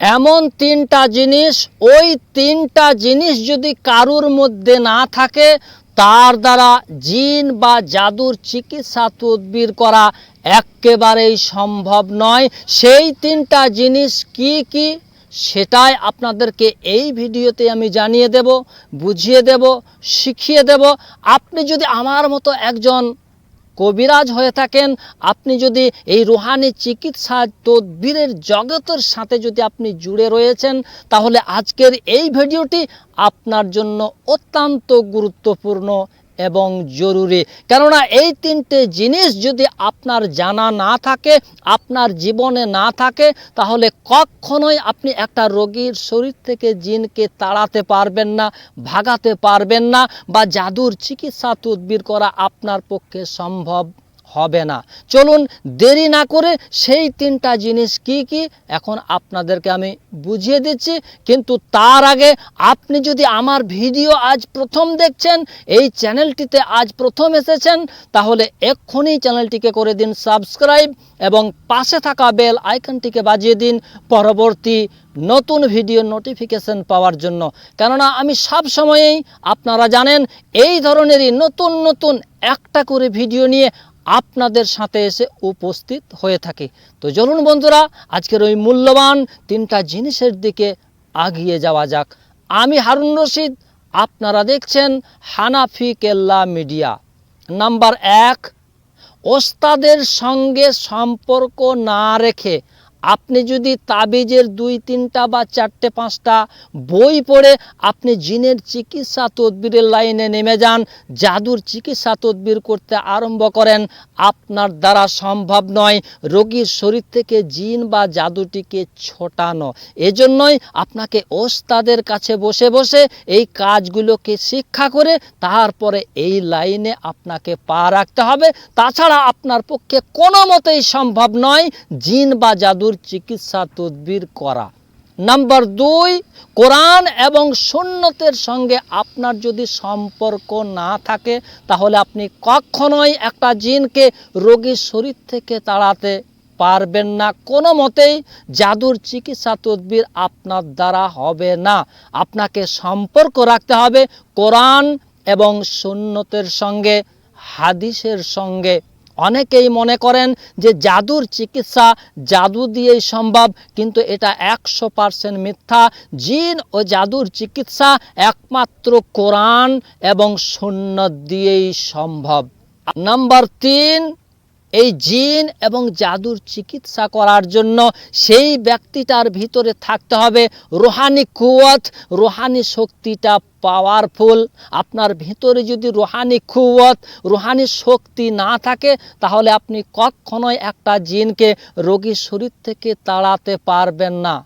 এমন তিনটা জিনিস, ওই তিনটা জিনিস যদি কারুর মধ্যে না থাকে, তার দ্বারা জিন বা জাদুর চিকিৎসা তদবির করা একেবারেই সম্ভব নয়। সেই তিনটা জিনিস কি কি, সেটাই আপনাদেরকে এই ভিডিওতে আমি জানিয়ে দেব, বুঝিয়ে দেব, শিখিয়ে দেব। আপনি যদি আমার মতো একজন কবিরাজ হয়ে থাকেন। আপনি যদি এই রুহানি চিকিৎসা তদবিরের জগতের সাথে যদি আপনি জুড়ে রয়েছেন, তাহলে আজকের এই ভিডিওটি আপনার জন্য অত্যন্ত গুরুত্বপূর্ণ। এবং জরুরি। কেননা এই তিনটে জিনিস যদি আপনার জানা না থাকে, আপনার জীবনে না থাকে, তাহলে কখনোই আপনি একটা রোগীর শরীর থেকে জিনকে তাড়াতে পারবেন না, ভাগাতে পারবেন না বা জাদুর চিকিৎসা তদবির করা আপনার পক্ষে সম্ভব হবে না। চলুন দেরি না করে সেই তিনটা জিনিস কি কি এখন আপনাদেরকে আমি বুঝিয়ে দিচ্ছি। কিন্তু তার আগে আপনি যদি আমার ভিডিও আজ প্রথম দেখছেন, এই চ্যানেলটিতে আজ প্রথম এসেছেন, তাহলে এক্ষুনি চ্যানেলটিকে করে দিন সাবস্ক্রাইব এবং পাশে থাকা বেল আইকনটিকে বাজিয়ে দিন পরবর্তী নতুন ভিডিও নোটিফিকেশন পাওয়ার জন্য। কেননা আমি সব সময়েই, আপনারা জানেন, এই ধরনেরই নতুন নতুন একটা করে ভিডিও নিয়ে আপনাদের সাথে এসে উপস্থিত হয়ে থাকে। তো চলুন বন্ধুরা, আজকের ওই মূল্যবান তিনটা জিনিসের দিকে আগিয়ে যাওয়া যাক। আমি হারুন রশিদ, আপনারা দেখছেন হানাফি কেল্লা মিডিয়া। নাম্বার এক, ওস্তাদের সঙ্গে সম্পর্ক না রেখে আপনি যদি তাবিজের দুই, তিনটা বা চারটে, পাঁচটা বই পড়ে আপনি জিনের চিকিৎসা তদবিরের লাইনে নেমে যান, জাদুর চিকিৎসা তদবির করতে আরম্ভ করেন, আপনার দ্বারা সম্ভব নয়। রোগীর শরীর থেকে জিন বা জাদুটিকে ছোটানো। এজন্যই আপনাকে ওস্তাদের কাছে বসে বসে এই কাজগুলোকে শিক্ষা করে তারপরে এই লাইনে আপনাকে পা রাখতে হবে। তাছাড়া আপনার পক্ষে কোনো মতেই সম্ভব নয় জিন বা জাদুর চিকিৎসা তদবির করা। নাম্বার দুই, কোরআন এবং সুন্নতের সঙ্গে আপনার যদি সম্পর্ক না থাকে, তাহলে আপনি কখনোই একটা জিনকে রোগীর শরীর থেকে তাড়াতে পারবেন না। কোনো মতেই জাদুর চিকিৎসা তদবির আপনার দ্বারা হবে না। আপনাকে সম্পর্ক রাখতে হবে কোরআন এবং সুন্নতের সঙ্গে, হাদিসের সঙ্গে। অনেকেই মনে করেন যে জাদুর চিকিৎসা জাদু দিয়েই সম্ভব, কিন্তু এটা একশো পারসেন্ট মিথ্যা। জিন ও জাদুর চিকিৎসা একমাত্র কোরআন এবং সুন্নত দিয়েই সম্ভব। নাম্বার তিন এই জিন এবং জাদুর চিকিৎসা করার জন্য সেই ব্যক্তিটার ভিতরে থাকতে হবে রোহানি কুয়ত রোহানি শক্তিটা পাওয়ারফুল আপনার ভিতরে যদি রোহানি কুয়ত রোহানি শক্তি না থাকে, তাহলে আপনি কখনোই একটা জিনকে রোগীর শরীর থেকে তাড়াতে পারবেন না।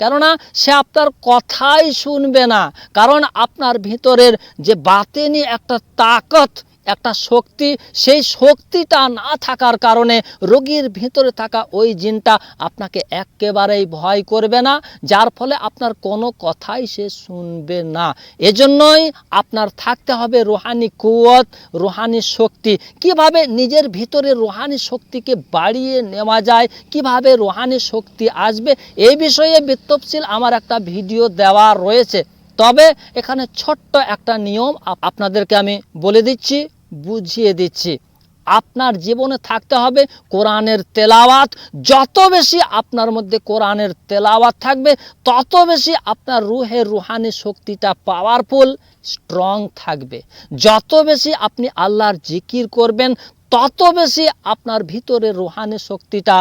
কেননা সে আপনার কথাই শুনবে না। কারণ আপনার ভিতরের যে বাতেনি একটা তাকত একটা শক্তি, সেই শক্তিটা না থাকার কারণে রোগীর ভিতরে থাকা ওই জিনটা আপনাকে একেবারেই ভয় করবে না, যার ফলে আপনার কোনো কথাই সে শুনবে না। এজন্যই আপনার থাকতে হবে রোহানি কুয়ত রোহানি শক্তি। কীভাবে নিজের ভিতরে রোহানি শক্তিকে বাড়িয়ে নেওয়া যায়, কীভাবে রোহানি শক্তি আসবে এই বিষয়ে বিত্তপশীল আমার একটা ভিডিও দেওয়া রয়েছে। তবে এখানে ছোট্ট একটা নিয়ম আপনাদেরকে আমি বলে দিচ্ছি। বুঝিয়ে দিচ্ছি। আপনার জীবনে থাকতে হবে কোরআনের তেলাওয়াত। যত বেশি আপনার মধ্যে কোরআনের তেলাওয়াত থাকবে, তত বেশি আপনার রুহের রুহানি শক্তিটা পাওয়ারফুল স্ট্রং থাকবে। যত বেশি আপনি আল্লাহর জিকির করবেন, তত বেশি আপনার ভিতরে রুহানি শক্তিটা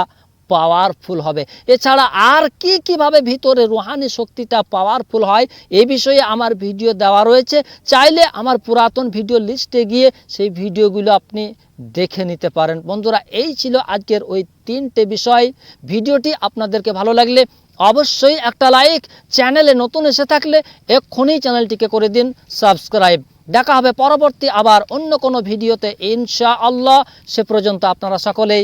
পাওয়ারফুল হবে। এছাড়া আর কি কীভাবে ভিতরে রুহানি শক্তিটা পাওয়ারফুল হয়, এ বিষয়ে আমার ভিডিও দেওয়া রয়েছে। চাইলে আমার পুরাতন ভিডিও লিস্টে গিয়ে সেই ভিডিওগুলো আপনি দেখে নিতে পারেন। বন্ধুরা, এই ছিল আজকের ওই তিনটে বিষয়। ভিডিওটি আপনাদেরকে ভালো লাগলে অবশ্যই একটা লাইক চ্যানেলে নতুন এসে থাকলে এক্ষুনি চ্যানেলটিকে করে দিন সাবস্ক্রাইব দেখা হবে পরবর্তী আবার অন্য কোনো ভিডিওতে ইনশা আল্লাহ সে পর্যন্ত আপনারা সকলেই